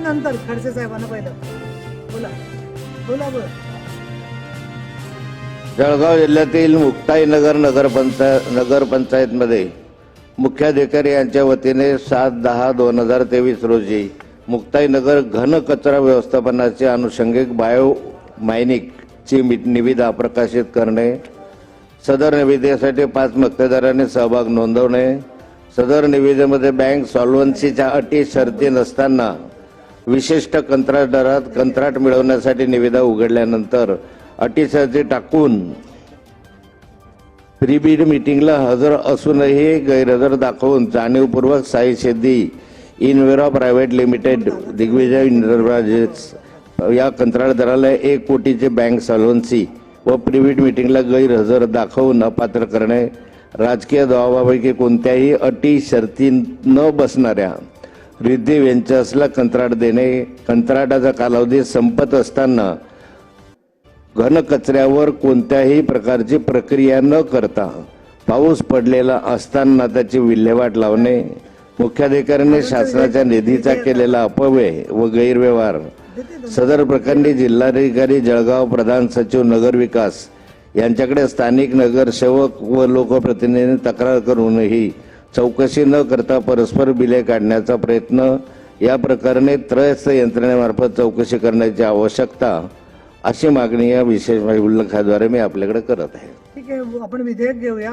नंतर खडसे साहेबांना पहिलं. बोला. बोला बोला जळगाव जिल्ह्यातील मुक्ताईनगर नगरपंचायत नगरपंचायतमध्ये मुख्याधिकारी यांच्या वतीने सात दहा दोन हजार तेवीस रोजी मुक्ताईनगर घन कचरा व्यवस्थापनाचे अनुषंगिक बायो मायनिकची निविदा प्रकाशित करणे सदर निविदेसाठी पाच मक्तेदारांनी सहभाग नोंदवणे सदर निविदेमध्ये बँक सॉल्व्हन्सीच्या अटी शर्ती नसताना विशिष्ट कंत्राटदारात कंत्राट मिळवण्यासाठी निविदा उघडल्यानंतर अटी शर्ती टाकून प्रीबीड मिटिंगला हजर असूनही गैरहजर दाखवून जाणीवपूर्वक Sai Shetty Invera private limited Digvijay enterprises या कंत्राटदाराला एक कोटीचे बँक सॉल्व्हन्सी व प्रीबीड मिटिंगला गैरहजर दाखवून अपात्र करणे राजकीय दबावापैकी कोणत्याही अटी शर्ती न बसणाऱ्या रिद्धी व्हेंचर्सला कंत्राट देणे कंत्राटाचा कालावधी संपत असताना घनकचऱ्यावर कोणत्याही प्रकारची प्रक्रिया न करता पाऊस पडलेला असताना त्याची विल्हेवाट लावणे मुख्याधिकाऱ्यांनी शासनाच्या निधीचा केलेला अपव्यय व गैरव्यवहार. सदर प्रकरणी जिल्हाधिकारी जळगाव प्रधान सचिव नगर विकास यांच्याकडे स्थानिक नगरसेवक व लोकप्रतिनिधींनी तक्रार करूनही चौकशी न करता परस्पर बिले काढण्याचा प्रयत्न या प्रकरणी त्रयस्थ यंत्रणेमार्फत चौकशी करण्याची आवश्यकता अशी मागणी या विशेष उल्लेखाद्वारे मी आपल्याकडे करत आहे. ठीक आहे आपण विधेयक घेऊया.